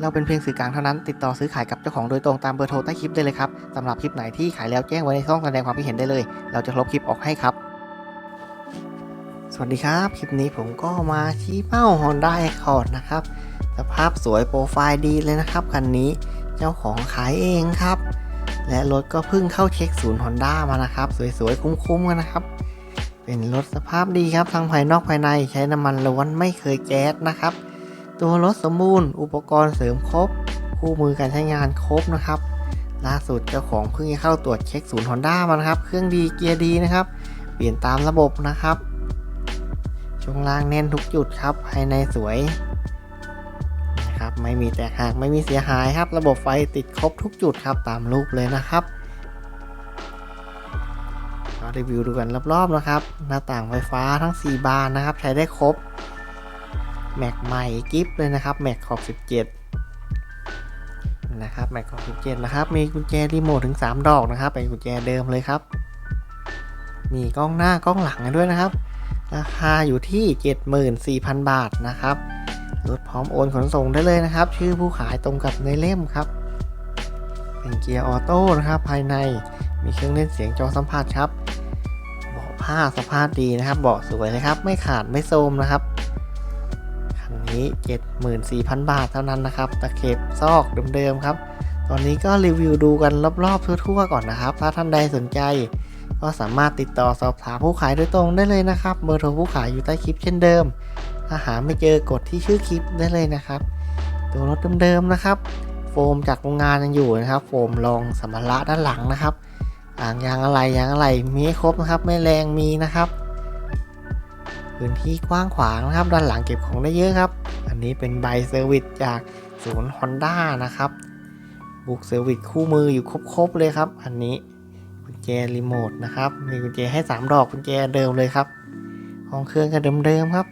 เราเป็นเพียงสื่อกลางเท่านั้น ติดต่อซื้อขายกับเจ้าของโดยตรงตามเบอร์โทรใต้คลิปได้เลยครับสำหรับคลิปไหนที่ขายแล้วแจ้งไว้ในช่องแสดงความคิดเห็นได้เลย เราจะลบคลิปออกให้ครับ สวัสดีครับ คลิปนี้ผมก็มาชี้เป้า Honda Accord นะครับ สภาพสวยโปรไฟล์ดีเลยนะครับคันนี้เจ้าของขายเองครับ และรถก็เพิ่งเข้าเช็คศูนย์ Honda มานะครับ สวยๆคุ้มๆกันนะครับ เป็นรถสภาพดีครับทั้งภายนอกภายในใช้น้ำมันล้วนไม่เคยแก๊สนะครับ ตัวรถสมบูรณ์ อุปกรณ์เสริมครบ คู่มือการใช้งานครบนะครับ ล่าสุดเจ้าของเพิ่งเข้าตรวจเช็คศูนย์ Honda มานะครับ เครื่องดีเกียร์ดีนะครับ เปลี่ยนตามระบบนะครับ ช่วงล่างแน่นทุกจุดครับ ภายในสวยนะครับ ไม่มีแตกหัก ไม่มีเสียหายครับ ระบบไฟติดครบทุกจุดครับ ตามรูปเลยนะครับรีวิวดูกันรอบๆนะครับ หน้าต่างไฟฟ้าทั้ง 4 บานนะครับ ใช้ได้ครบ แม็กใหม่กิฟเลยนะครับแม็กขอบ 17 นะครับแม็กขอบ 17 นะครับ มีกุญแจรีโมทถึง 3 ดอกนะครับ เป็นกุญแจเดิมเลยครับ มีกล้องหน้ากล้องหลังกันด้วยนะครับ ราคาอยู่ที่ 74,000 บาทนะครับรถพร้อมโอนขนส่งได้เลยนะครับ ชื่อผู้ขายตรงกับในเล่มครับ เป็นเกียร์ออโต้นะครับ ภายในมีเครื่องเล่นเสียงจอสัมผัสครับ เบาะผ้าสภาพดีนะครับ เบาะสวยเลยครับ ไม่ขาดไม่โทรมนะครับ นี้ 74,000 บาทเท่านั้นนะครับ ตะเข็บซอกเดิมๆครับ ตอนนี้ก็รีวิวดูกันรอบๆทั่วๆก่อนนะครับ ถ้าท่านใดสนใจ ก็สามารถติดต่อสอบถามผู้ขายโดยตรงได้เลยนะครับ เบอร์โทรผู้ขายอยู่ใต้คลิปเช่นเดิม ถ้าหาไม่เจอกดที่ชื่อคลิปได้เลยนะครับ ตัวรถเดิมๆนะครับ โฟมจากโรงงานยังอยู่นะครับ โฟมรองสัมภาระด้านหลังนะครับอ่างยางอะไรยางอะไรมีครบนะครับไม่แรงมีนะครับ พื้นที่กว้างขวางนะครับ ด้านหลังเก็บของได้เยอะครับ อันนี้เป็นใบเซอร์วิสจากศูนย์ Honda นะครับ บุกเซอร์วิสคู่มืออยู่ครบๆเลยครับ อันนี้กุญแจรีโมทนะครับ มีกุญแจให้ 3 ดอกกุญแจเดิมเลยครับ ห้องเครื่องก็เดิมๆครับ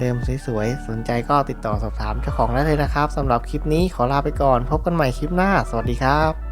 เดิมๆสวยๆ สนใจก็ติดต่อสอบถามเจ้าของได้เลยนะครับสำหรับคลิปนี้ขอลาไปก่อน พบกันใหม่คลิปหน้า สวัสดีครับ